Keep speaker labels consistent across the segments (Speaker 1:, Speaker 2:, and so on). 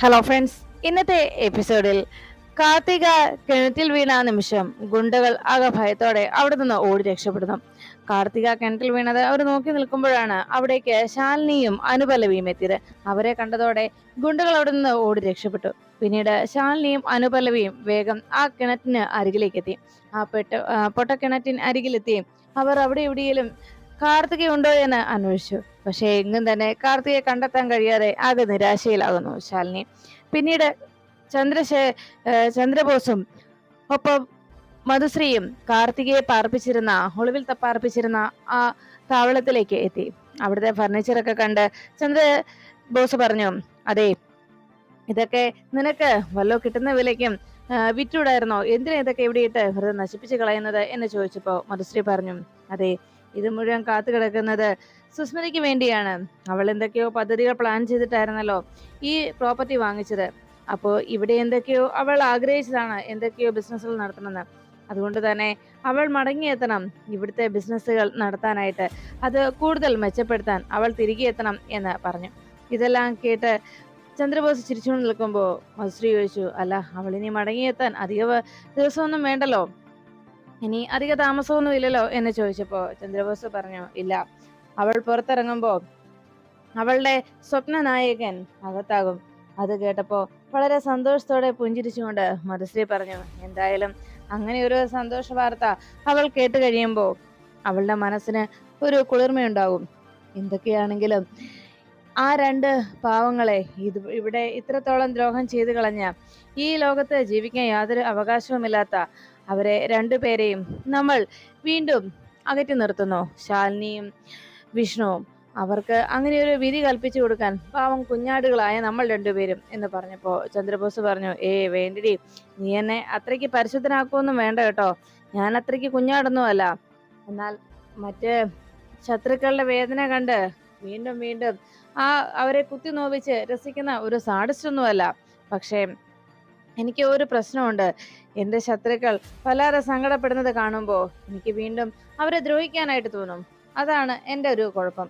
Speaker 1: Hello friends ഇന്നത്തെ എപ്പിസോഡിൽ കാർത്തിക കിണറ്റിൽ വീണ നിമിഷം ഗുണ്ടകൾ ആകെ ഭയത്തോടെ അവിടെ നിന്ന് ഓടി രക്ഷപ്പെടുന്നു. കാർത്തിക കിണറ്റിൽ വീണത് അവർ നോക്കി നിൽക്കുമ്പോഴാണ് അവിടേക്ക് ശാലിനിയും അനുപല്ലവിയും എത്തിയത്. അവരെ കണ്ടതോടെ ഗുണ്ടകൾ അവിടെ നിന്ന് ഓടി രക്ഷപ്പെട്ടു. പിന്നീട് ശാലിനിയും അനുപല്ലവിയും വേഗം ആ കിണറ്റിന് അരികിലേക്ക് എത്തി. ആ പെട്ട പൊട്ടക്കിണറ്റിന് അരികിലെത്തി. അവർ അവിടെ എവിടെയെങ്കിലും കാർത്തിക ഉണ്ടോ എന്ന് അന്വേഷിച്ചു. പക്ഷേ എങ്ങും തന്നെ കാർത്തികയെ കണ്ടെത്താൻ കഴിയാതെ ആകെ നിരാശയിലാകുന്നു ശാലിനി. പിന്നീട് ചന്ദ്രശേ ചന്ദ്രബോസും ഒപ്പം മധുശ്രീയും കാർത്തികയെ പാർപ്പിച്ചിരുന്ന ഒളിവിൽ പാർപ്പിച്ചിരുന്ന ആ താവളത്തിലേക്ക് എത്തി. അവിടുത്തെ ഫർണിച്ചറൊക്കെ കണ്ട് ചന്ദ്ര ബോസ് പറഞ്ഞു അതെ ഇതൊക്കെ നിനക്ക് വല്ലോ കിട്ടുന്ന വിലയ്ക്കും വിറ്റൂടായിരുന്നോ? എന്തിനാ ഇതൊക്കെ ഇവിടെ ഇട്ട് വെറുതെ നശിപ്പിച്ച് കളയുന്നത്? എന്ന് ചോദിച്ചപ്പോ മധുശ്രീ പറഞ്ഞു അതെ ഇത് മുഴുവൻ കാത്തു കിടക്കുന്നത് സുസ്മിതയ്ക്ക് വേണ്ടിയാണ്. അവൾ എന്തൊക്കെയോ പദ്ധതികൾ പ്ലാൻ ചെയ്തിട്ടായിരുന്നല്ലോ ഈ പ്രോപ്പർട്ടി വാങ്ങിച്ചത്. അപ്പോൾ ഇവിടെ എന്തൊക്കെയോ അവൾ ആഗ്രഹിച്ചതാണ് എന്തൊക്കെയോ ബിസിനസ്സുകൾ നടത്തണമെന്ന്. അതുകൊണ്ട് തന്നെ അവൾ മടങ്ങിയെത്തണം ഇവിടുത്തെ ബിസിനസ്സുകൾ നടത്താനായിട്ട്. അത് കൂടുതൽ മെച്ചപ്പെടുത്താൻ അവൾ തിരികെ എത്തണം എന്ന് പറഞ്ഞു. ഇതെല്ലാം കേട്ട് ചന്ദ്രബോസ് ചിരിച്ചുകൊണ്ട് നിൽക്കുമ്പോൾ മധുശ്രീ ചോദിച്ചു അല്ല അവൾ ഇനി മടങ്ങിയെത്താൻ അധിക ദിവസമൊന്നും വേണ്ടല്ലോ. ഇനി അധിക താമസമൊന്നും ഇല്ലല്ലോ എന്ന് ചോദിച്ചപ്പോൾ ചന്ദ്രബോസ് പറഞ്ഞു ഇല്ല. അവൾ പുറത്തിറങ്ങുമ്പോൾ അവളുടെ സ്വപ്ന നായകൻ അകത്താകും. അത് കേട്ടപ്പോൾ വളരെ സന്തോഷത്തോടെ പുഞ്ചിരിച്ചുകൊണ്ട് മധുശ്രീ പറഞ്ഞു എന്തായാലും അങ്ങനെ ഒരു സന്തോഷ വാർത്ത അവൾ കേട്ട് കഴിയുമ്പോൾ അവളുടെ മനസ്സിന് ഒരു കുളിർമയുണ്ടാകും എന്തൊക്കെയാണെങ്കിലും ആ രണ്ട് പാവങ്ങളെ ഇത് ഇവിടെ ഇത്രത്തോളം ദ്രോഹം ചെയ്തു കളഞ്ഞ ഈ ലോകത്ത് ജീവിക്കാൻ യാതൊരു അവകാശവുമില്ലാത്ത അവരെ രണ്ടുപേരെയും നമ്മൾ വീണ്ടും അകറ്റി നിർത്തുന്നു. ശാലിനിയും വിഷ്ണുവും. അവർക്ക് അങ്ങനെ ഒരു വിധി കൽപ്പിച്ചു കൊടുക്കാൻ പാവം കുഞ്ഞാടുകളായ നമ്മൾ രണ്ടുപേരും എന്ന് പറഞ്ഞപ്പോൾ ചന്ദ്രബോസ് പറഞ്ഞു ഏ വേണ്ടിടി. നീ എന്നെ അത്രയ്ക്ക് പരിശുദ്ധനാക്കുമൊന്നും വേണ്ട കേട്ടോ. ഞാൻ അത്രയ്ക്ക് കുഞ്ഞാടൊന്നും അല്ല എന്നാൽ മറ്റ് ശത്രുക്കളുടെ വേദന കണ്ട് വീണ്ടും വീണ്ടും ആ അവരെ കുത്തി നോവിച്ച് രസിക്കുന്ന ഒരു സാഡിസ്റ്റ് ഒന്നുമല്ല. പക്ഷേ എനിക്ക് ഒരു പ്രശ്നമുണ്ട്. എന്റെ ശത്രുക്കൾ വല്ലാതെ സങ്കടപ്പെടുന്നത് കാണുമ്പോൾ എനിക്ക് വീണ്ടും അവരെ ദ്രോഹിക്കാനായിട്ട് തോന്നും. അതാണ് എന്റെ ഒരു കുഴപ്പം.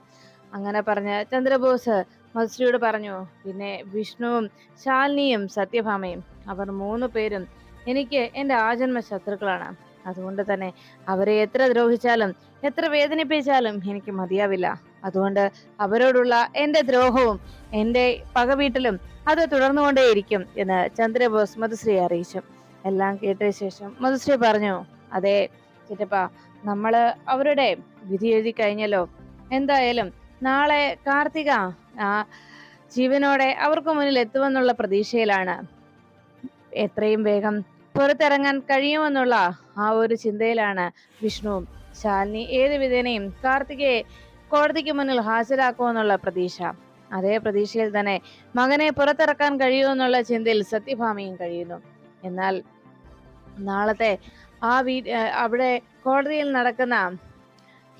Speaker 1: അങ്ങനെ പറഞ്ഞ് ചന്ദ്രബോസ് മത്സ്യയോട് പറഞ്ഞു പിന്നെ വിഷ്ണുവും ശാലിനിയും സത്യഭാമയും അവർ മൂന്ന് പേരും എനിക്ക് എന്റെ ആജന്മ ശത്രുക്കളാണ്. അതുകൊണ്ട് തന്നെ അവരെ എത്ര ദ്രോഹിച്ചാലും എത്ര വേദനിപ്പിച്ചാലും എനിക്ക് മതിയാവില്ല. അതുകൊണ്ട് അവരോടുള്ള എന്റെ ദ്രോഹവും എന്റെ പകവീട്ടിലും അത് തുടർന്നുകൊണ്ടേയിരിക്കും എന്ന് ചന്ദ്രബോസ് മധുശ്രീ അറിയിച്ചു. എല്ലാം കേട്ട ശേഷം മധുശ്രീ പറഞ്ഞു അതെ ചിറ്റപ്പ നമ്മൾ അവരുടെ വിധി എഴുതി കഴിഞ്ഞല്ലോ. എന്തായാലും നാളെ കാർത്തിക ആ ജീവനോടെ അവർക്ക് മുന്നിൽ എത്തുമെന്നുള്ള പ്രതീക്ഷയിലാണ്. എത്രയും വേഗം പുറത്തിറങ്ങാൻ കഴിയുമെന്നുള്ള ആ ഒരു ചിന്തയിലാണ് വിഷ്ണുവും ശാലിനി ഏത് വിധേനയും കാർത്തികയെ കോടതിക്ക് മുന്നിൽ ഹാജരാക്കുമെന്നുള്ള പ്രതീക്ഷ. അതേ പ്രതീക്ഷയിൽ തന്നെ മകനെ പുറത്തിറക്കാൻ കഴിയുമെന്നുള്ള ചിന്തയിൽ സത്യഭാമയും കഴിയുന്നു. എന്നാൽ നാളത്തെ ആ വീ അവിടെ കോടതിയിൽ നടക്കുന്ന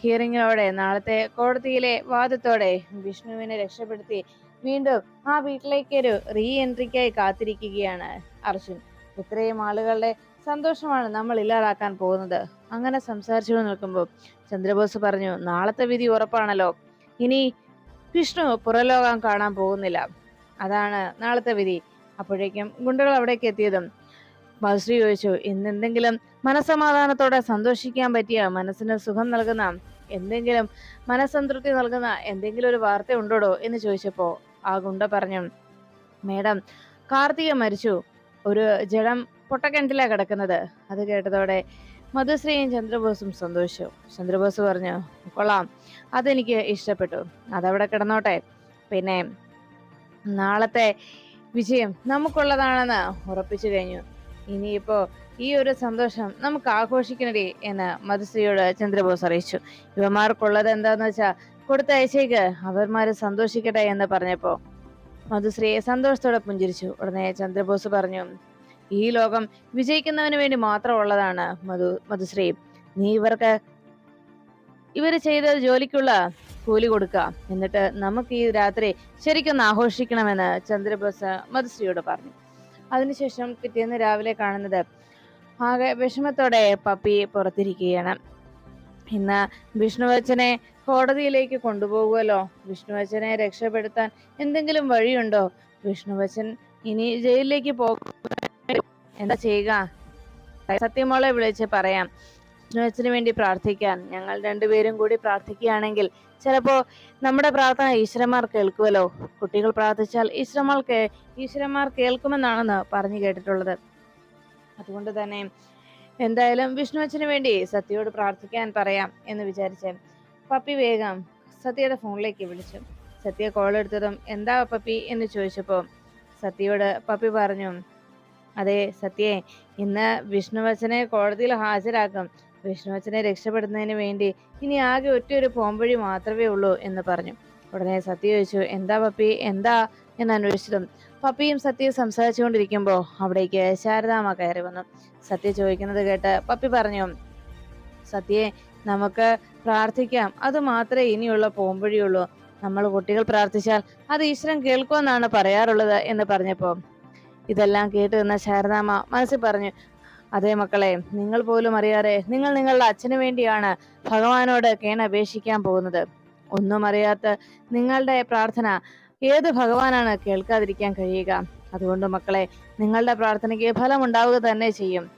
Speaker 1: ഹിയറിങ്ങിനോടെ നാളത്തെ കോടതിയിലെ വാദത്തോടെ വിഷ്ണുവിനെ രക്ഷപ്പെടുത്തി വീണ്ടും ആ വീട്ടിലേക്കൊരു റീ എൻട്രിക്കായി കാത്തിരിക്കുകയാണ് അർജുൻ. ഇത്രയും ആളുകളുടെ സന്തോഷമാണ് നമ്മൾ ഇല്ലാതാക്കാൻ പോകുന്നത്. അങ്ങനെ സംസാരിച്ചു നിൽക്കുമ്പോൾ ചന്ദ്രബോസ് പറഞ്ഞു നാളത്തെ വിധി ഉറപ്പാണല്ലോ. ഇനി വിഷ്ണു പുറലോകം കാണാൻ പോകുന്നില്ല. അതാണ് നാളത്തെ വിധി. അപ്പോഴേക്കും ഗുണ്ടകൾ അവിടേക്ക് എത്തിയതും മധുശ്രീ ചോദിച്ചു ഇന്നെന്തെങ്കിലും മനസമാധാനത്തോടെ സന്തോഷിക്കാൻ പറ്റിയ മനസ്സിന് സുഖം നൽകുന്ന എന്തെങ്കിലും മനസ്സംതൃപ്തി നൽകുന്ന എന്തെങ്കിലും ഒരു വാർത്ത ഉണ്ടോടോ? എന്ന് ചോദിച്ചപ്പോ ആ ഗുണ്ട പറഞ്ഞു മേഡം കാർത്തിക മരിച്ചു. ഒരു ജഡം പൊട്ടക്കിണറ്റിലാ കിടക്കുന്നത്. അത് കേട്ടതോടെ മധുശ്രീയും ചന്ദ്രബോസും സന്തോഷിച്ചു. ചന്ദ്രബോസ് പറഞ്ഞു കൊള്ളാം. അതെനിക്ക് ഇഷ്ടപ്പെട്ടു. അതവിടെ കിടന്നോട്ടെ. പിന്നെ നാളത്തെ വിജയം നമുക്കുള്ളതാണെന്ന് ഉറപ്പിച്ചു കഴിഞ്ഞു. ഇനിയിപ്പോ ഈ ഒരു സന്തോഷം നമുക്ക് ആഘോഷിക്കണടി എന്ന് മധുശ്രീയോട് ചന്ദ്രബോസ് അറിയിച്ചു. ഇവമാർക്കുള്ളത് എന്താന്ന് വെച്ചാ കൊടുത്തയച്ചേക്ക് അവന്മാര് സന്തോഷിക്കട്ടെ എന്ന് പറഞ്ഞപ്പോ മധുശ്രീയെ സന്തോഷത്തോടെ പുഞ്ചിരിച്ചു. ഉടനെ ചന്ദ്രബോസ് പറഞ്ഞു ഈ ലോകം വിജയിക്കുന്നവന് വേണ്ടി മാത്രമുള്ളതാണ് മധു മധുശ്രീ. നീ ഇവർക്ക് ഇവർ ചെയ്ത ജോലിക്കുള്ള കൂലി കൊടുക്കുക എന്നിട്ട് നമുക്ക് ഈ രാത്രി ശരിക്കൊന്ന് ആഘോഷിക്കണമെന്ന് ചന്ദ്രബോസ് മധുശ്രീയോട് പറഞ്ഞു. അതിനുശേഷം പിറ്റേന്ന് രാവിലെ കാണുന്നത്. ആകെ വിഷമത്തോടെ പപ്പി പുറത്തിരിക്കുകയാണ്. ഇന്ന് വിഷ്ണുവച്ചനെ കോടതിയിലേക്ക് കൊണ്ടുപോകുമല്ലോ വിഷ്ണുവച്ചനെ രക്ഷപ്പെടുത്താൻ എന്തെങ്കിലും വഴിയുണ്ടോ? വിഷ്ണുവച്ചൻ ഇനി ജയിലിലേക്ക് പോകും. എന്താ ചെയ്യുക? സത്യമോളെ വിളിച്ച് പറയാം. വിഷ്ണുവച്ചന് വേണ്ടി പ്രാർത്ഥിക്കാൻ. ഞങ്ങൾ രണ്ടുപേരും കൂടി പ്രാർത്ഥിക്കുകയാണെങ്കിൽ ചിലപ്പോ നമ്മുടെ പ്രാർത്ഥന ഈശ്വരന്മാർ കേൾക്കുമല്ലോ കുട്ടികൾ പ്രാർത്ഥിച്ചാൽ ഈശ്വരന്മാർ ഈശ്വരന്മാർ കേൾക്കുമെന്നാണെന്ന് പറഞ്ഞു കേട്ടിട്ടുള്ളത്. അതുകൊണ്ട് തന്നെ എന്തായാലും വിഷ്ണു അച്ഛന് വേണ്ടി സത്യയോട് പ്രാർത്ഥിക്കാൻ പറയാം എന്ന് വിചാരിച്ച് പപ്പി വേഗം സത്യയുടെ ഫോണിലേക്ക് വിളിച്ചു. സത്യ കോൾ എടുത്തതും എന്താ പപ്പി? എന്ന് ചോദിച്ചപ്പോൾ സത്യയോട് പപ്പി പറഞ്ഞു അതെ സത്യേ ഇന്ന് വിഷ്ണുവച്ചനെ കോടതിയിൽ ഹാജരാക്കും. വിഷ്ണുവച്ചനെ രക്ഷപ്പെടുന്നതിന് വേണ്ടി ഇനി ആകെ ഒറ്റയൊരു പോംവഴി മാത്രമേ ഉള്ളൂ എന്ന് പറഞ്ഞു. ഉടനെ സത്യ ചോദിച്ചു എന്താ പപ്പി? എന്താ? എന്ന് അന്വേഷിച്ചതും പപ്പിയും സത്യയും സംസാരിച്ചുകൊണ്ടിരിക്കുമ്പോൾ അവിടേക്ക് ശാരദാമ്മ കയറി വന്നു. സത്യ ചോദിക്കുന്നത് കേട്ട് പപ്പി പറഞ്ഞു സത്യയെ നമുക്ക് പ്രാർത്ഥിക്കാം. അത് മാത്രമേ ഇനിയുള്ള പോംവഴിയുള്ളൂ നമ്മൾ കുട്ടികൾ പ്രാർത്ഥിച്ചാൽ അത് ഈശ്വരൻ കേൾക്കുമെന്നാണ് പറയാറുള്ളത് എന്ന് പറഞ്ഞപ്പോൾ ഇതെല്ലാം കേട്ട് നിന്ന ശാരദാമ്മ മനസ്സിൽ പറഞ്ഞു അതേ മക്കളെ നിങ്ങൾ പോലും അറിയാതെ നിങ്ങൾ നിങ്ങളുടെ അച്ഛന് വേണ്ടിയാണ് ഭഗവാനോട് കേണപേക്ഷിക്കാൻ പോകുന്നത്. ഒന്നും അറിയാത്ത നിങ്ങളുടെ പ്രാർത്ഥന ഏത് ഭഗവാനാണ് കേൾക്കാതിരിക്കാൻ കഴിയുക? അതുകൊണ്ട് മക്കളെ നിങ്ങളുടെ പ്രാർത്ഥനയ്ക്ക് ഫലം ഉണ്ടാവുക തന്നെ ചെയ്യും.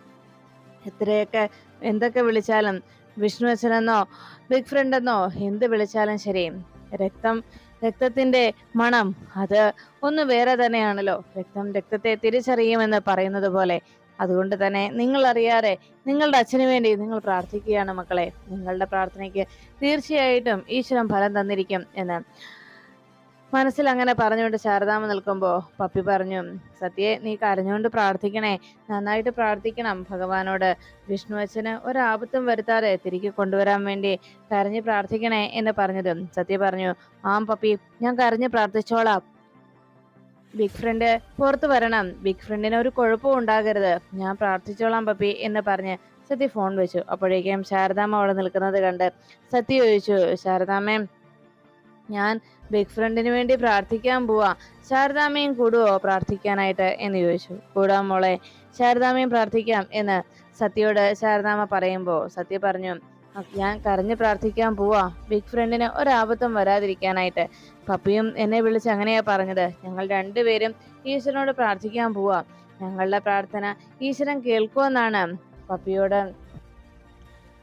Speaker 1: എത്രയൊക്കെ എന്തൊക്കെ വിളിച്ചാലും വിഷ്ണു അച്ഛനെന്നോ ബിഗ് ഫ്രണ്ട് എന്നോ എന്ത് വിളിച്ചാലും ശരി രക്തം രക്തത്തിന്റെ മണം അത് ഒന്ന് വേറെ തന്നെയാണല്ലോ. രക്തം രക്തത്തെ തിരിച്ചറിയുമെന്ന് പറയുന്നത് പോലെ അതുകൊണ്ട് തന്നെ നിങ്ങൾ അറിയാതെ നിങ്ങളുടെ അച്ഛന് വേണ്ടി നിങ്ങൾ പ്രാർത്ഥിക്കുകയാണ് മക്കളെ. നിങ്ങളുടെ പ്രാർത്ഥനയ്ക്ക് തീർച്ചയായിട്ടും ഈശ്വരൻ ഫലം തന്നിരിക്കും എന്ന്. മനസ്സിൽ അങ്ങനെ പറഞ്ഞുകൊണ്ട് ശാരദാമ നിൽക്കുമ്പോൾ പപ്പി പറഞ്ഞു സത്യേ നീ കരഞ്ഞുകൊണ്ട് പ്രാർത്ഥിക്കണേ. നന്നായിട്ട് പ്രാർത്ഥിക്കണം. ഭഗവാനോട് വിഷ്ണു അച്ഛന് ഒരാപത്തും വരുത്താതെ തിരികെ കൊണ്ടുവരാൻ വേണ്ടി കരഞ്ഞ് പ്രാർത്ഥിക്കണേ എന്ന് പറഞ്ഞതും സത്യ പറഞ്ഞു ആം പപ്പി ഞാൻ കരഞ്ഞ് പ്രാർത്ഥിച്ചോളാം. ബിഗ് ഫ്രണ്ട് പുറത്തു വരണം. ബിഗ് ഫ്രണ്ടിന് ഒരു കുഴപ്പവും ഉണ്ടാകരുത്. ഞാൻ പ്രാർത്ഥിച്ചോളാം പപ്പി എന്ന് പറഞ്ഞ് സത്യ ഫോൺ വെച്ചു. അപ്പോഴേക്കും ശാരദാമ്മ അവിടെ നിൽക്കുന്നത് കണ്ട് സത്യ ചോദിച്ചു ശാരദാമ്മേ ഞാൻ ബിഗ് ഫ്രണ്ടിന് വേണ്ടി പ്രാർത്ഥിക്കാൻ പോവാ. ശാരദാമ്മയും കൂടുവോ പ്രാർത്ഥിക്കാനായിട്ട്? എന്ന് ചോദിച്ചു. കൂടാ മോളെ ശാരദാമ്മയും പ്രാർത്ഥിക്കാം എന്ന് സത്യയോട് ശാരദാമ്മ പറയുമ്പോൾ സത്യ പറഞ്ഞു ഞാൻ കരഞ്ഞു പ്രാർത്ഥിക്കാൻ പോവാ. ബിഗ് ഫ്രണ്ടിന് ഒരാപത്തും വരാതിരിക്കാനായിട്ട്. പപ്പിയും എന്നെ വിളിച്ച് അങ്ങനെയാ പറഞ്ഞത്. ഞങ്ങൾ രണ്ടുപേരും ഈശ്വരനോട് പ്രാർത്ഥിക്കാൻ പോവാ. ഞങ്ങളുടെ പ്രാർത്ഥന ഈശ്വരൻ കേൾക്കുമെന്നാണ്. പപ്പിയോട്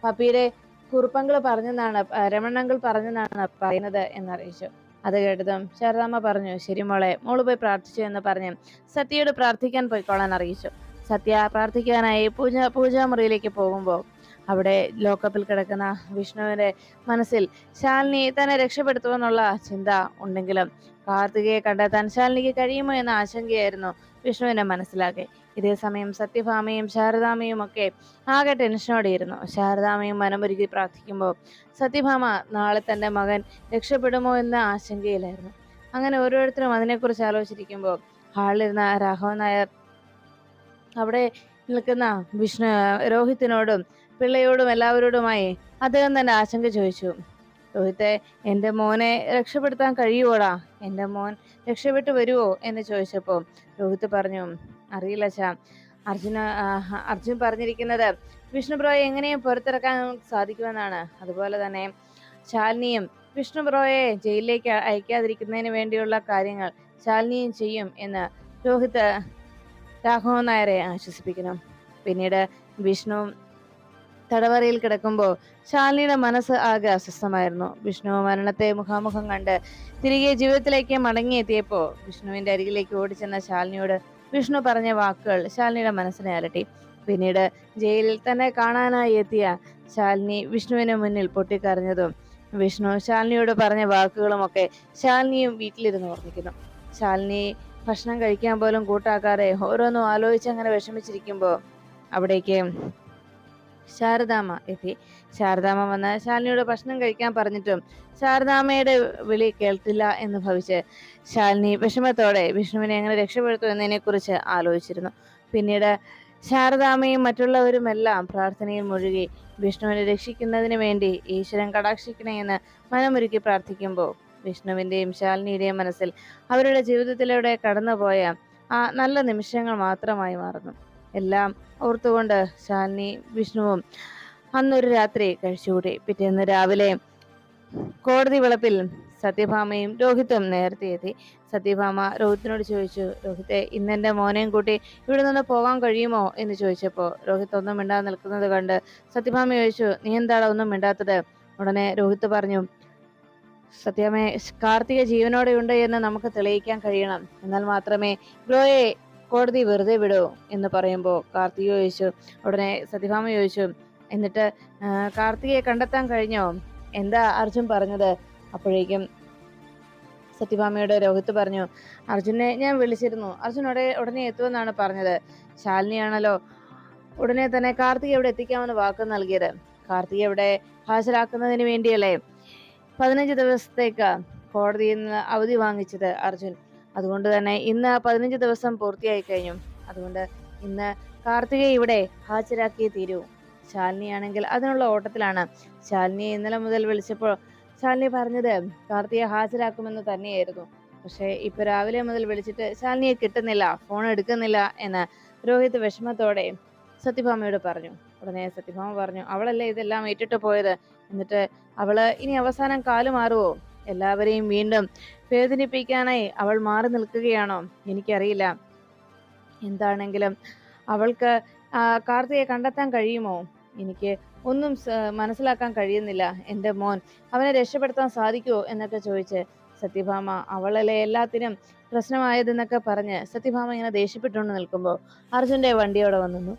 Speaker 1: പപ്പിയുടെ കുറുപ്പങ്ങൾ പറഞ്ഞെന്നാണ് രമണങ്ങൾ പറഞ്ഞെന്നാണ് പറയുന്നത് എന്നറിയിച്ചു. അത് കേട്ടതും ശാരദാമ്മ പറഞ്ഞു ശരി മോളെ മോൾ പോയി പ്രാർത്ഥിച്ചു എന്ന് പറഞ്ഞ് സത്യയോട് പ്രാർത്ഥിക്കാൻ പോയിക്കോളാൻ അറിയിച്ചു. സത്യ പ്രാർത്ഥിക്കാനായി പൂജ പൂജാമുറിയിലേക്ക് പോകുമ്പോൾ അവിടെ ലോക്കപ്പിൽ കിടക്കുന്ന വിഷ്ണുവിന്റെ മനസ്സിൽ ശാലിനി തന്നെ രക്ഷപ്പെടുത്തുമെന്നുള്ള ചിന്ത ഉണ്ടെങ്കിലും കാർത്തികയെ കണ്ടെത്താൻ ശാലിനിക്ക് കഴിയുമോ എന്ന ആശങ്കയായിരുന്നു വിഷ്ണുവിനെ മനസ്സിലാക്കി ഇതേസമയം സത്യഭാമയും ശാരദാമയും ഒക്കെ ആകെ ടെൻഷനോടെയിരുന്നു ശാരദാമയും മനമൊരുക്കി പ്രാർത്ഥിക്കുമ്പോൾ സത്യഭാമ നാളെ തന്റെ മകൻ രക്ഷപ്പെടുമോ എന്ന ആശങ്കയിലായിരുന്നു. അങ്ങനെ ഓരോരുത്തരും അതിനെക്കുറിച്ച് ആലോചിച്ചിരിക്കുമ്പോൾ ഹാളിലിരുന്ന രാഘവൻ നായർ അവിടെ നിൽക്കുന്ന വിഷ്ണു രോഹിത്തിനോടും പിള്ളയോടും എല്ലാവരോടുമായി അദ്ദേഹം തന്നെ ആശങ്ക ചോദിച്ചു. രോഹിത്തെ എന്റെ മോനെ രക്ഷപ്പെടുത്താൻ കഴിയുവോടാ? എന്റെ മോൻ രക്ഷപ്പെട്ടു വരുവോ? എന്ന് ചോദിച്ചപ്പോൾ രോഹിത് പറഞ്ഞു അറിയില്ല ചാ അർജുന അർജുൻ പറഞ്ഞിരിക്കുന്നത് വിഷ്ണു ബ്രോയെ എങ്ങനെയും പുറത്തിറക്കാൻ സാധിക്കുമെന്നാണ്. അതുപോലെ തന്നെ ശാലിനിയും വിഷ്ണു ബ്രോയെ ജയിലിലേക്ക് അയക്കാതിരിക്കുന്നതിന് വേണ്ടിയുള്ള കാര്യങ്ങൾ ശാലിനിയും ചെയ്യും എന്ന് രോഹിത് രാഘവൻ നായരെ ആശ്വസിപ്പിക്കുന്നു. പിന്നീട് വിഷ്ണു തടവറയിൽ കിടക്കുമ്പോൾ ശാലിനിയുടെ മനസ്സ് ആകെ അസ്വസ്ഥമായിരുന്നു. വിഷ്ണു മരണത്തെ മുഖാമുഖം കണ്ട് തിരികെ ജീവിതത്തിലേക്ക് മടങ്ങിയെത്തിയപ്പോൾ വിഷ്ണുവിന്റെ അരികിലേക്ക് ഓടിച്ചെന്ന ശാലിനിയോട് വിഷ്ണു പറഞ്ഞ വാക്കുകൾ ശാലിനിയുടെ മനസ്സിനെ അലട്ടി. പിന്നീട് ജയിലിൽ തന്നെ കാണാനായി എത്തിയ ശാലിനി വിഷ്ണുവിന് മുന്നിൽ പൊട്ടിക്കരഞ്ഞതും വിഷ്ണു ശാലിനിയോട് പറഞ്ഞ വാക്കുകളുമൊക്കെ ശാലിനിയും വീട്ടിലിരുന്ന് ഓർമ്മിക്കുന്നു. ശാലിനി ഭക്ഷണം കഴിക്കാൻ പോലും കൂട്ടാക്കാതെ ഓരോന്നും ആലോചിച്ച് അങ്ങനെ വിഷമിച്ചിരിക്കുമ്പോൾ അവിടേക്ക് ശാരദാമ്മ. എത്തി ശാരദാമ വന്ന ശാലിനിയോട് ഭക്ഷണം കഴിക്കാൻ പറഞ്ഞിട്ടും ശാരദാമയുടെ വിളി കേൾത്തില്ല എന്ന് ഭവിച്ച് ശാലിനി വിഷമത്തോടെ വിഷ്ണുവിനെ എങ്ങനെ രക്ഷപ്പെടുത്തു എന്നതിനെ കുറിച്ച് ആലോചിച്ചിരുന്നു. പിന്നീട് ശാരദാമ്മയും മറ്റുള്ളവരുമെല്ലാം പ്രാർത്ഥനയിൽ മുഴുകി വിഷ്ണുവിനെ രക്ഷിക്കുന്നതിന് വേണ്ടി ഈശ്വരൻ കടാക്ഷിക്കണേ എന്ന് മനമൊരുക്കി പ്രാർത്ഥിക്കുമ്പോൾ വിഷ്ണുവിന്റെയും ശാലിനിയുടെയും മനസ്സിൽ അവരുടെ ജീവിതത്തിലൂടെ കടന്നുപോയ ആ നല്ല നിമിഷങ്ങൾ മാത്രമായി മാറുന്നു. എല്ലാം ഓർത്തുകൊണ്ട് ശാലിനി വിഷ്ണുവും അന്നൊരു രാത്രി കഴിച്ചുകൂടി. പിറ്റേന്ന് രാവിലെ കോടതി വിളപ്പിൽ സത്യഭാമയും രോഹിത്തും നേരത്തെ എത്തി. സത്യഭാമ രോഹിത്തിനോട് ചോദിച്ചു രോഹിത്തെ ഇന്നെന്റെ മോനെയും കൂട്ടി ഇവിടെ നിന്ന് പോകാൻ കഴിയുമോ? എന്ന് ചോദിച്ചപ്പോൾ രോഹിത് ഒന്നും മിണ്ടാതെ നിൽക്കുന്നത് കണ്ട് സത്യഭാമ ചോദിച്ചു നീ എന്താണ് ഒന്നും മിണ്ടാത്തത്? ഉടനെ രോഹിത്ത് പറഞ്ഞു സത്യമേ കാർത്തിക ജീവനോടെ ഉണ്ട് എന്ന് നമുക്ക് തെളിയിക്കാൻ കഴിയണം. എന്നാൽ മാത്രമേ ഗ്ലോയെ കോടതി വെറുതെ വിടോ എന്ന് പറയുമ്പോൾ കാർത്തിക ചോദിച്ചു. ഉടനെ സത്യഭാമ ചോദിച്ചു. എന്നിട്ട് കാർത്തികയെ കണ്ടെത്താൻ കഴിഞ്ഞോ? എന്താ അർജുൻ പറഞ്ഞത്? അപ്പോഴേക്കും സത്യഭാമയുടെ രോഹിത്ത് പറഞ്ഞു അർജുനെ ഞാൻ വിളിച്ചിരുന്നു. അർജുൻ ഉടനെ ഉടനെ എത്തുമെന്നാണ് പറഞ്ഞത്. ശാലിനിയാണല്ലോ. ഉടനെ തന്നെ കാർത്തിക ഇവിടെ എത്തിക്കാമെന്ന് വാക്ക് നൽകിയത്. കാർത്തിക ഇവിടെ ഹാജരാക്കുന്നതിന് വേണ്ടിയല്ലേ? പതിനഞ്ച് ദിവസത്തേക്ക് കോടതിയിൽ നിന്ന് അവധി വാങ്ങിച്ചത് അർജുൻ. അതുകൊണ്ട് തന്നെ ഇന്ന് പതിനഞ്ച് ദിവസം പൂർത്തിയായി കഴിഞ്ഞു. അതുകൊണ്ട് ഇന്ന് കാർത്തികയെ ഇവിടെ ഹാജരാക്കിയേ തീരൂ. ശാലിനിയാണെങ്കിൽ അതിനുള്ള ഓട്ടത്തിലാണ്. ശാലിനിയെ ഇന്നലെ മുതൽ വിളിച്ചപ്പോൾ ശാലിനി പറഞ്ഞത് കാർത്തിയെ ഹാജരാക്കുമെന്ന് തന്നെയായിരുന്നു. പക്ഷേ ഇപ്പൊ രാവിലെ മുതൽ വിളിച്ചിട്ട് ശാലിനിയെ കിട്ടുന്നില്ല ഫോൺ എടുക്കുന്നില്ല എന്ന് രോഹിത് വിഷമത്തോടെ സത്യഭാമയോട് പറഞ്ഞു. ഉടനെ സത്യഭാമ പറഞ്ഞു അവളല്ലേ ഇതെല്ലാം ഏറ്റിട്ട് പോയത്? എന്നിട്ട് അവൾ ഇനി അവസാനം കാലു മാറുവോ? എല്ലാവരെയും വീണ്ടും വേദനിപ്പിക്കാനായി അവൾ മാറി നിൽക്കുകയാണോ? എനിക്കറിയില്ല. എന്താണെങ്കിലും അവൾക്ക് കാർത്തിയെ കണ്ടെത്താൻ കഴിയുമോ? എനിക്ക് ഒന്നും മനസ്സിലാക്കാൻ കഴിയുന്നില്ല. എന്റെ മോൻ അവനെ രക്ഷപ്പെടുത്താൻ സാധിക്കുമോ എന്നൊക്കെ ചോദിച്ച് സത്യഭാമ അവളല്ലേ എല്ലാത്തിനും പ്രശ്നമായതെന്നൊക്കെ പറഞ്ഞ് സത്യഭാമ ഇങ്ങനെ ദേഷ്യപ്പെട്ടുകൊണ്ട് നിൽക്കുമ്പോൾ അർജുന്റെ വണ്ടി അവിടെ വന്നു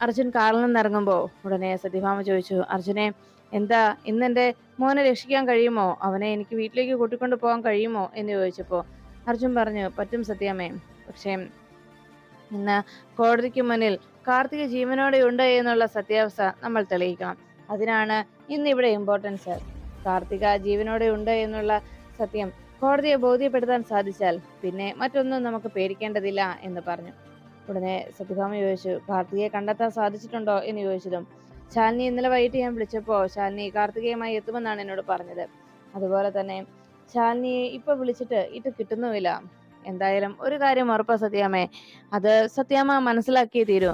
Speaker 1: അർജുൻ കാറിൽ നിന്നിറങ്ങുമ്പോൾ ഉടനെ സത്യഭാമ ചോദിച്ചു അർജുനെ എന്താ ഇന്ന് എന്റെ മോനെ രക്ഷിക്കാൻ കഴിയുമോ? അവനെ എനിക്ക് വീട്ടിലേക്ക് കൂട്ടിക്കൊണ്ട് പോകാൻ കഴിയുമോ? എന്ന് ചോദിച്ചപ്പോൾ അർജുൻ പറഞ്ഞു പറ്റും സത്യാമ്മേ. പക്ഷേ ഇന്ന് കോടതിക്ക് മുന്നിൽ കാർത്തിക ജീവനോടെ ഉണ്ട് എന്നുള്ള സത്യാവസ്ഥ നമ്മൾ തെളിയിക്കണം. അതിനാണ് ഇന്ന് ഇവിടെ ഇമ്പോർട്ടൻസ് കാർത്തിക ജീവനോടെ ഉണ്ട് എന്നുള്ള സത്യം കോടതിയെ ബോധ്യപ്പെടുത്താൻ സാധിച്ചാൽ പിന്നെ മറ്റൊന്നും നമുക്ക് പേടിക്കേണ്ടതില്ല എന്ന് പറഞ്ഞു. ഉടനെ സത്യഭാമ ചോദിച്ചു കാർത്തികയെ കണ്ടെത്താൻ സാധിച്ചിട്ടുണ്ടോ? എന്ന് ചോദിച്ചതും ശാലിനി ഇന്നലെ വൈകിട്ട് ഞാൻ വിളിച്ചപ്പോൾ ശാലിനി കാർത്തികയുമായി എത്തുമെന്നാണ് എന്നോട് പറഞ്ഞത്. അതുപോലെ തന്നെ ശാലിനിയെ ഇപ്പൊ വിളിച്ചിട്ട് ഇത് കിട്ടുന്നുമില്ല. എന്തായാലും ഒരു കാര്യം ഉറപ്പാ സത്യാമ്മേ. അത് സത്യാമ്മ മനസ്സിലാക്കിയേ തീരൂ.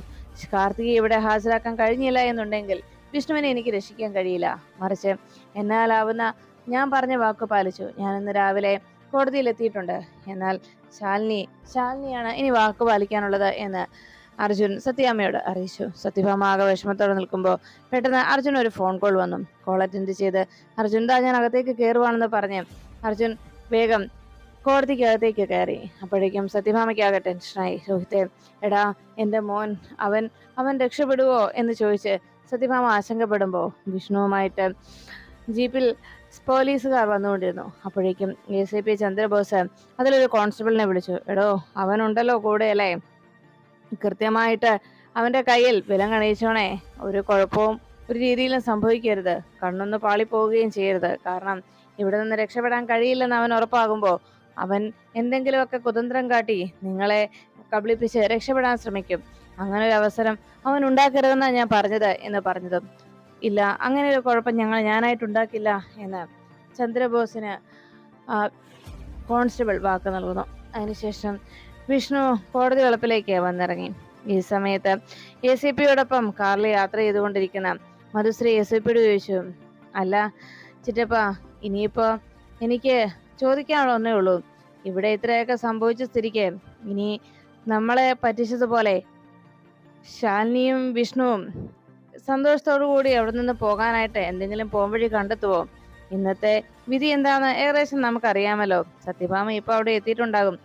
Speaker 1: കാർത്തികയെ ഇവിടെ ഹാജരാക്കാൻ കഴിഞ്ഞില്ല എന്നുണ്ടെങ്കിൽ വിഷ്ണുവിനെ എനിക്ക് രക്ഷിക്കാൻ കഴിയില്ല. മറിച്ച് എന്നാലാവുന്ന ഞാൻ പറഞ്ഞ വാക്ക് പാലിച്ചു. ഞാൻ ഇന്ന് രാവിലെ കോടതിയിൽ എത്തിയിട്ടുണ്ട്. എന്നാൽ ശാലിനി ശാലിനിയാണ് ഇനി വാക്ക് പാലിക്കാനുള്ളത് എന്ന് അർജുൻ സത്യാമ്മയോട് അറിയിച്ചു. സത്യഭാമ ആകെ വിഷമത്തോടെ നിൽക്കുമ്പോൾ പെട്ടെന്ന് അർജുൻ ഒരു ഫോൺ കോൾ വന്നു. കോൾ അറ്റൻഡ് ചെയ്ത് അർജുൻ താ ഞാൻ അകത്തേക്ക് കയറുവാണെന്ന് പറഞ്ഞ് അർജുൻ വേഗം കോടതിക്കകത്തേക്ക് കയറി. അപ്പോഴേക്കും സത്യഭാമയ്ക്കാകെ ടെൻഷനായി രോഹിത്തെ എടാ എന്റെ മോൻ അവൻ അവൻ രക്ഷപ്പെടുവോ? എന്ന് ചോദിച്ച് സത്യഭാമ ആശങ്കപ്പെടുമ്പോൾ വിഷ്ണുവുമായിട്ട് ജീപ്പിൽ പോലീസുകാർ വന്നുകൊണ്ടിരുന്നു. അപ്പോഴേക്കും എ സി പി ചന്ദ്രബോസ് അതിലൊരു കോൺസ്റ്റബിളിനെ വിളിച്ചു. എടോ അവനുണ്ടല്ലോ കൂടെ അല്ലേ കൃത്യമായിട്ട് അവന്റെ കയ്യിൽ വിലം കണിയിച്ചോണേ ഒരു കുഴപ്പവും ഒരു രീതിയിലും സംഭവിക്കരുത്. കണ്ണൊന്ന് പാളിപ്പോവുകയും ചെയ്യരുത്. കാരണം ഇവിടെ നിന്ന് രക്ഷപ്പെടാൻ കഴിയില്ലെന്ന് അവൻ ഉറപ്പാകുമ്പോൾ അവൻ എന്തെങ്കിലുമൊക്കെ കുതന്ത്രം കാട്ടി നിങ്ങളെ കബളിപ്പിച്ച് രക്ഷപ്പെടാൻ ശ്രമിക്കും. അങ്ങനെ ഒരു അവസരം അവൻ ഉണ്ടാക്കരുതെന്നാണ് ഞാൻ പറഞ്ഞത് എന്ന് പറഞ്ഞതും ഇല്ല അങ്ങനെ ഒരു കുഴപ്പം ഞങ്ങൾ ഞാനായിട്ട് ഉണ്ടാക്കില്ല എന്ന് ചന്ദ്രബോസിന് കോൺസ്റ്റബിൾ വാക്ക് നൽകുന്നു. അതിനുശേഷം വിഷ്ണു കോടതി വളപ്പിലേക്ക് വന്നിറങ്ങി. ഈ സമയത്ത് എ സി പിയോടൊപ്പം കാറിൽ യാത്ര ചെയ്തുകൊണ്ടിരിക്കുന്ന മധുശ്രീ എസ് ഐ പിയോട് ചോദിച്ചു അല്ല ചിറ്റപ്പ ഇനിയിപ്പോ എനിക്ക് ചോദിക്കാനുള്ള ഒന്നേ ഉള്ളൂ. ഇവിടെ ഇത്രയൊക്കെ സംഭവിച്ച സ്ഥിതിക്ക് ഇനി നമ്മളെ പറ്റിച്ചതുപോലെ ശാലിനിയും വിഷ്ണുവും സന്തോഷത്തോടു കൂടി അവിടെ നിന്ന് പോകാനായിട്ട് എന്തെങ്കിലും പോംവഴി കണ്ടെത്തുവോ? ഇന്നത്തെ വിധി എന്താണെന്ന് ഏകദേശം നമുക്കറിയാമല്ലോ. സത്യഭാമ ഇപ്പൊ അവിടെ എത്തിയിട്ടുണ്ടാകും.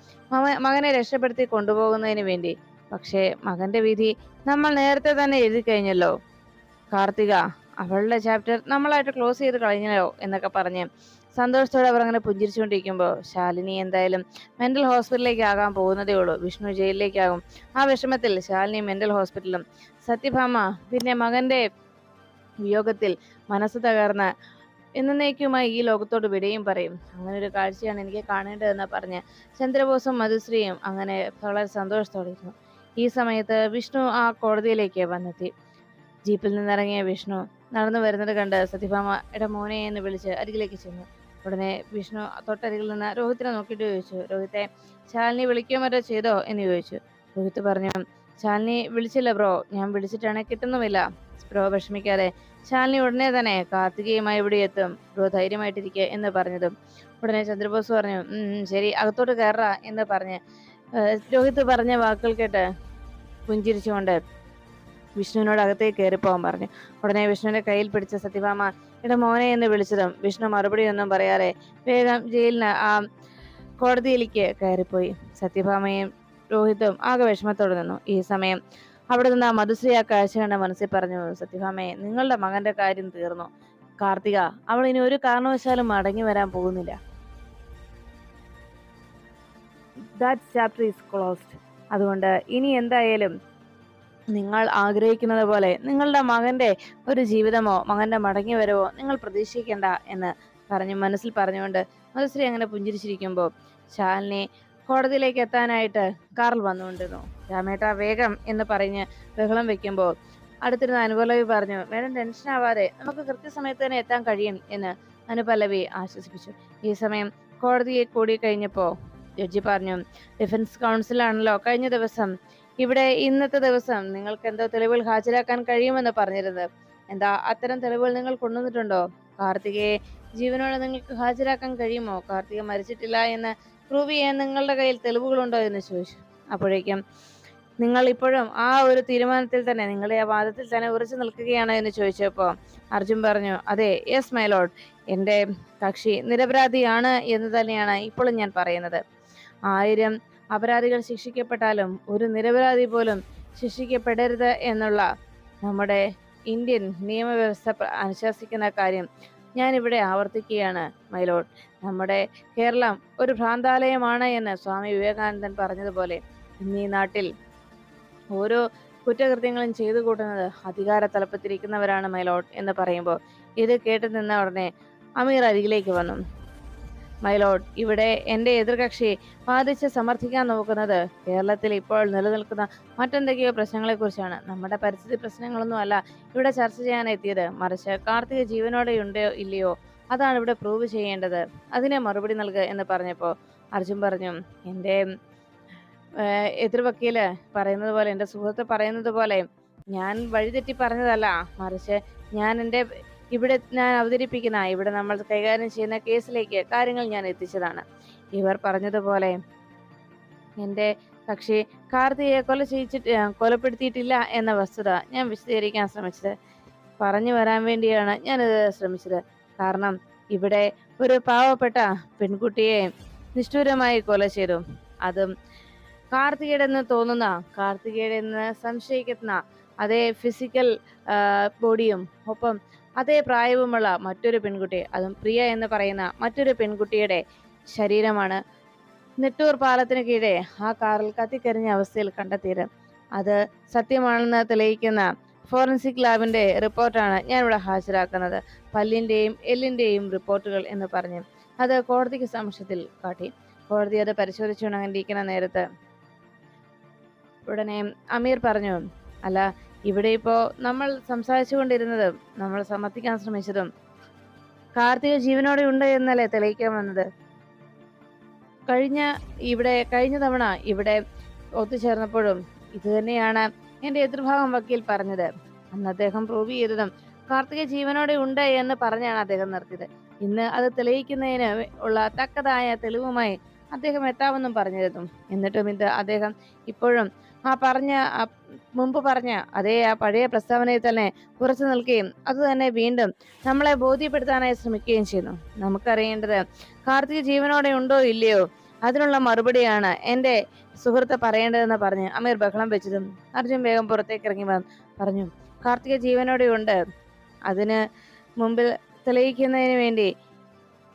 Speaker 1: മകനെ രക്ഷപ്പെടുത്തി കൊണ്ടുപോകുന്നതിന് വേണ്ടി. പക്ഷേ മകന്റെ വിധി നമ്മൾ നേരത്തെ തന്നെ എഴുതി കഴിഞ്ഞല്ലോ. കാർത്തിക അവളുടെ ചാപ്റ്റർ നമ്മളായിട്ട് ക്ലോസ് ചെയ്ത് കളഞ്ഞല്ലോ എന്നൊക്കെ പറഞ്ഞ് സന്തോഷത്തോടെ അവർ അങ്ങനെ പുഞ്ചിരിച്ചുകൊണ്ടിരിക്കുമ്പോൾ ശാലിനി എന്തായാലും മെന്റൽ ഹോസ്പിറ്റലിലേക്ക് ആകാൻ പോകുന്നതേ ഉള്ളൂ. വിഷ്ണു ജയിലിലേക്കാകും. ആ വിഷമത്തിൽ ശാലിനി മെന്റൽ ഹോസ്പിറ്റലും സത്യഭാമ പിന്നെ മകന്റെ വിയോഗത്തിൽ മനസ്സ് തകർന്ന് എന്നേക്കുമായി ഈ ലോകത്തോട് വിടയും പറയും. അങ്ങനെ ഒരു കാഴ്ചയാണ് എനിക്ക് കാണേണ്ടതെന്ന് പറഞ്ഞ് ചന്ദ്രബോസും മധുശ്രീയും അങ്ങനെ വളരെ സന്തോഷത്തോടെ ഇരുന്നു. ഈ സമയത്ത് വിഷ്ണു ആ കോടതിയിലേക്ക് വന്നെത്തി. ജീപ്പിൽ നിന്നിറങ്ങിയ വിഷ്ണു നടന്നു വരുന്നത് കണ്ട് സത്യഭാമ എടാ മോനെ എന്ന് വിളിച്ച് അരികിലേക്ക് ചെന്നു. ഉടനെ വിഷ്ണു തൊട്ടരികിൽ നിന്ന് രോഹിത്തിനെ നോക്കിയിട്ട് ചോദിച്ചു. രോഹിത്തെ ശാലിനി വിളിക്കുകയോ മറ്റോ ചെയ്തോ? എന്ന് ചോദിച്ചു. രോഹിത്ത് പറഞ്ഞു ശാലിനി വിളിച്ചില്ല ബ്രോ. ഞാൻ വിളിച്ചിട്ടാണ് കിട്ടുന്നുമില്ല. ബ്രോ വിഷമിക്കാതെ ശാലിനി ഉടനെ തന്നെ കാർത്തികയുമായി ഇവിടെ എത്തും. ബ്രോ ധൈര്യമായിട്ടിരിക്കുക എന്ന് പറഞ്ഞതും. ഉടനെ ചന്ദ്രബോസ് പറഞ്ഞു "ഉം, ഉം, ശരി അകത്തോട്ട് കയറാ എന്ന് പറഞ്ഞ്. രോഹിത് പറഞ്ഞ വാക്കുകൾ കേട്ട് പുഞ്ചിരിച്ചുകൊണ്ട് വിഷ്ണുവിനോട് അകത്തേക്ക് കയറിപ്പോവാൻ പറഞ്ഞു. ഉടനെ വിഷ്ണുവിന്റെ കയ്യിൽ പിടിച്ച സത്യഭാമ എന്റെ മോനെ എന്ന് വിളിച്ചതും വിഷ്ണു മറുപടി ഒന്നും പറയാതെ വേഗം ജയിലിന് ആ കോടതിയിലേക്ക് കയറിപ്പോയി. സത്യഭാമയും രോഹിതും ആകെ വിഷമത്തോടെ നിന്നു. ഈ സമയം അവിടെ നിന്ന് ആ മധുശ്രീ ആ കാഴ്ച കണ്ട മനസ്സിൽ പറഞ്ഞു സത്യഭാമയെ നിങ്ങളുടെ മകന്റെ കാര്യം തീർന്നു? കാർത്തിക അവൾ ഇനി ഒരു കാരണവശാലും മടങ്ങി വരാൻ പോകുന്നില്ല. ക്ലോസ്ഡ് അതുകൊണ്ട് ഇനി എന്തായാലും നിങ്ങൾ ആഗ്രഹിക്കുന്നത് പോലെ നിങ്ങളുടെ മകന്റെ ഒരു ജീവിതമോ മകന്റെ മടങ്ങി വരവോ നിങ്ങൾ പ്രതീക്ഷിക്കേണ്ട എന്ന് പറഞ്ഞു മനസ്സിൽ പറഞ്ഞുകൊണ്ട് മധുശ്രീ അങ്ങനെ പുഞ്ചിരിച്ചിരിക്കുമ്പോൾ ശാലിനി കോടതിയിലേക്ക് എത്താനായിട്ട് കാറിൽ വന്നുകൊണ്ടിരുന്നു. രാമേട്ട വേഗം എന്ന് പറഞ്ഞ് ബഹളം വെക്കുമ്പോൾ അടുത്തിരുന്ന അനുപല്ലവി പറഞ്ഞു മേഡം ടെൻഷൻ ആവാതെ നമുക്ക് കൃത്യസമയത്ത് തന്നെ എത്താൻ കഴിയും എന്ന് അനുപല്ലവി ആശ്വസിപ്പിച്ചു. ഈ സമയം കോടതിയെ കൂടി കഴിഞ്ഞപ്പോൾ ജഡ്ജി പറഞ്ഞു ഡിഫൻസ് കൗൺസിലാണല്ലോ കഴിഞ്ഞ ദിവസം. ഇവിടെ ഇന്നത്തെ ദിവസം നിങ്ങൾക്ക് എന്തോ തെളിവുകൾ ഹാജരാക്കാൻ കഴിയുമെന്ന് പറഞ്ഞിരുന്നത്. എന്താ അത്തരം തെളിവുകൾ നിങ്ങൾ കൊണ്ടുവന്നിട്ടുണ്ടോ? കാർത്തികയെ ജീവനോടെ നിങ്ങൾക്ക് ഹാജരാക്കാൻ കഴിയുമോ? കാർത്തിക മരിച്ചിട്ടില്ല എന്ന് പ്രൂവ് ചെയ്യാൻ നിങ്ങളുടെ കയ്യിൽ തെളിവുകളുണ്ടോ എന്ന് ചോദിച്ചു. അപ്പോഴേക്കും നിങ്ങൾ ഇപ്പോഴും ആ ഒരു തീരുമാനത്തിൽ തന്നെ നിങ്ങളുടെ ആ വാദത്തിൽ തന്നെ ഉറച്ചു നിൽക്കുകയാണോ എന്ന് ചോദിച്ചപ്പോൾ അർജുൻ പറഞ്ഞു അതെ യെസ് മൈ ലോഡ് എന്റെ കക്ഷി നിരപരാധിയാണ് എന്ന് തന്നെയാണ് ഇപ്പോഴും ഞാൻ പറയുന്നത്. ആയിരം അപരാധികൾ ശിക്ഷിക്കപ്പെട്ടാലും ഒരു നിരപരാധി പോലും ശിക്ഷിക്കപ്പെടരുത് എന്നുള്ള നമ്മുടെ ഇന്ത്യൻ നിയമവ്യവസ്ഥ അനുശാസിക്കുന്ന കാര്യം ഞാനിവിടെ ആവർത്തിക്കുകയാണ് മൈലോഡ് നമ്മുടെ കേരളം ഒരു ഭ്രാന്താലയമാണ് എന്ന് സ്വാമി വിവേകാനന്ദൻ പറഞ്ഞതുപോലെ ഇന്ന് ഈ നാട്ടിൽ ഓരോ കുറ്റകൃത്യങ്ങളും ചെയ്തു കൂട്ടുന്നത് അധികാര തലപ്പത്തിരിക്കുന്നവരാണ് മൈലോഡ് എന്ന് പറയുമ്പോൾ ഇത് കേട്ടു നിന്ന ഉടനെ അമീർ അരികിലേക്ക് വന്നു. മൈലോഡ് ഇവിടെ എന്റെ എതിർകക്ഷി ബാധിച്ച് സമർത്ഥിക്കാൻ നോക്കുന്നത് കേരളത്തിൽ ഇപ്പോൾ നിലനിൽക്കുന്ന മറ്റെന്തൊക്കെയോ പ്രശ്നങ്ങളെക്കുറിച്ചാണ്. നമ്മുടെ പരിസ്ഥിതി പ്രശ്നങ്ങളൊന്നും അല്ല ഇവിടെ ചർച്ച ചെയ്യാൻ എത്തിയത്. മറിച്ച് കാർത്തിക ജീവനോടെ ഉണ്ടോ ഇല്ലയോ? അതാണ് ഇവിടെ പ്രൂവ് ചെയ്യേണ്ടത്. അതിനെ മറുപടി നൽകുക എന്ന് പറഞ്ഞപ്പോൾ അർജുൻ പറഞ്ഞു എന്റെ എതിർവക്കീൽ പറയുന്നത് പോലെ എന്റെ സുഹൃത്ത് പറയുന്നത് പോലെ ഞാൻ വഴിതെറ്റി പറഞ്ഞതല്ല. മറിച്ച് ഞാൻ എന്റെ ഇവിടെ ഞാൻ അവതരിപ്പിക്കുന്ന ഇവിടെ നമ്മൾ കൈകാര്യം ചെയ്യുന്ന കേസിലേക്ക് കാര്യങ്ങൾ ഞാൻ എത്തിച്ചതാണ്. ഇവർ പറഞ്ഞതുപോലെ എന്റെ പക്ഷേ കാർത്തിയെ കൊല ചെയ്യിച്ചിട്ട് കൊലപ്പെടുത്തിയിട്ടില്ല എന്ന വസ്തുത ഞാൻ വിശദീകരിക്കാൻ ശ്രമിച്ചത്. പറഞ്ഞു വരാൻ വേണ്ടിയാണ് ഞാനിത് ശ്രമിച്ചത്. കാരണം ഇവിടെ ഒരു പാവപ്പെട്ട പെൺകുട്ടിയെ നിഷ്ഠൂരമായി കൊല ചെയ്തു. അതും കാർത്തികയുടെ എന്ന് തോന്നുന്ന കാർത്തികയുടെ എന്ന് സംശയിക്കുന്ന അതേ ഫിസിക്കൽ ബോഡിയും ഒപ്പം അതേ പ്രായവുമുള്ള മറ്റൊരു പെൺകുട്ടി അതും പ്രിയ എന്ന് പറയുന്ന മറ്റൊരു പെൺകുട്ടിയുടെ ശരീരമാണ്. നെട്ടൂർ പാലത്തിന് കീഴെ ആ കാറിൽ കത്തിക്കരിഞ്ഞ അവസ്ഥയിൽ കണ്ടെത്തിയത്. അത് സത്യമാണെന്ന് തെളിയിക്കുന്ന ഫോറൻസിക് ലാബിന്റെ റിപ്പോർട്ടാണ് ഞാൻ ഇവിടെ ഹാജരാക്കുന്നത്. പല്ലിന്റെയും എല്ലിന്റെയും റിപ്പോർട്ടുകൾ എന്ന് പറഞ്ഞു അത് കോടതിക്ക് സമക്ഷത്തിൽ കാട്ടി. കോടതി അത് പരിശോധിച്ചുകൊണ്ടിരിക്കുന്ന നേരത്ത് ഉടനെ അമീർ പറഞ്ഞു അല്ല ഇവിടെ ഇപ്പോ നമ്മൾ സംസാരിച്ചുകൊണ്ടിരുന്നത് നമ്മൾ സമർത്ഥിക്കാൻ ശ്രമിച്ചതും കാർത്തിക ജീവനോടെ ഉണ്ട് എന്നല്ലേ തെളിയിക്കാൻ വന്നത്? കഴിഞ്ഞ ഇവിടെ കഴിഞ്ഞ തവണ ഇവിടെ ഒത്തുചേർന്നപ്പോഴും ഇത് തന്നെയാണ് എന്റെ എതിർഭാഗം വക്കീൽ പറഞ്ഞത്. അന്ന് അദ്ദേഹം പ്രൂവ് ചെയ്തതും കാർത്തിക ജീവനോടെ ഉണ്ട് എന്ന് പറഞ്ഞാണ് അദ്ദേഹം നിർത്തിയത്. ഇന്ന് അത് തെളിയിക്കുന്നതിന് ഉള്ള തക്കതായ തെളിവുമായി അദ്ദേഹം എത്താമെന്നും പറഞ്ഞിരുന്നു. എന്നിട്ടും ഇത് അദ്ദേഹം ഇപ്പോഴും ആ പറഞ്ഞ മുമ്പ് പറഞ്ഞ അതേ ആ പഴയ പ്രസ്താവനയിൽ തന്നെ ഉറച്ചു നിൽക്കുകയും അത് തന്നെ വീണ്ടും നമ്മളെ ബോധ്യപ്പെടുത്താനായി ശ്രമിക്കുകയും ചെയ്യുന്നു. നമുക്കറിയേണ്ടത് കാർത്തിക ജീവനോടെ ഉണ്ടോ ഇല്ലയോ? അതിനുള്ള മറുപടിയാണ് എന്റെ സുഹൃത്ത് പറയേണ്ടതെന്ന് പറഞ്ഞ് അമീർ ബഹളം വെച്ചതും അർജുൻ വേഗം പുറത്തേക്ക് ഇറങ്ങി പറഞ്ഞു കാർത്തിക ജീവനോടെ ഉണ്ട്. അതിന് മുമ്പിൽ തെളിയിക്കുന്നതിന് വേണ്ടി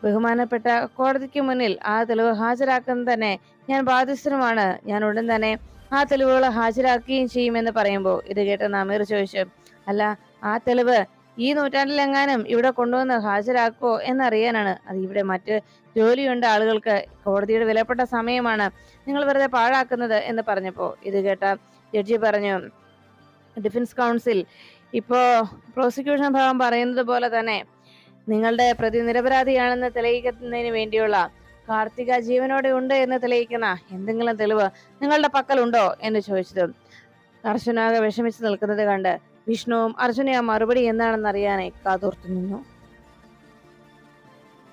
Speaker 1: ബഹുമാനപ്പെട്ട കോടതിക്ക് മുന്നിൽ ആ തെളിവ് ഹാജരാക്കുന്നത് തന്നെ ഞാൻ ബാധ്യസ്ഥനുമാണ്. ഞാൻ ഉടൻ തന്നെ ആ തെളിവുകൾ ഹാജരാക്കുകയും ചെയ്യുമെന്ന് പറയുമ്പോൾ ഇത് കേട്ട നമീർ ചോദിച്ചു അല്ല ആ തെളിവ് ഈ നൂറ്റാണ്ടിലെങ്ങാനും ഇവിടെ കൊണ്ടുവന്ന് ഹാജരാക്കുമോ എന്നറിയാനാണ്. അത് ഇവിടെ മറ്റ് ജോലിയുണ്ട് ആളുകൾക്ക്. കോടതിയുടെ വിലപ്പെട്ട സമയമാണ് നിങ്ങൾ വെറുതെ പാഴാക്കുന്നത് എന്ന് പറഞ്ഞപ്പോൾ ഇത് കേട്ട ജഡ്ജി പറഞ്ഞു ഡിഫൻസ് കൗൺസിൽ ഇപ്പോ പ്രോസിക്യൂഷൻ ഭാഗം പറയുന്നത് പോലെ തന്നെ നിങ്ങളുടെ പ്രതി നിരപരാധിയാണെന്ന് തെളിയിക്കുന്നതിന് വേണ്ടിയുള്ള കാർത്തിക ജീവനോടെ ഉണ്ട് എന്ന് തെളിയിക്കുന്ന എന്തെങ്കിലും തെളിവ് നിങ്ങളുടെ പക്കലുണ്ടോ എന്ന് ചോദിച്ചത്. അർജുനാകെ വിഷമിച്ച് നിൽക്കുന്നത് കണ്ട് വിഷ്ണുവും അർജുനയും മറുപടി എന്താണെന്ന് അറിയാനായി കാതോർത്തു നിന്നു.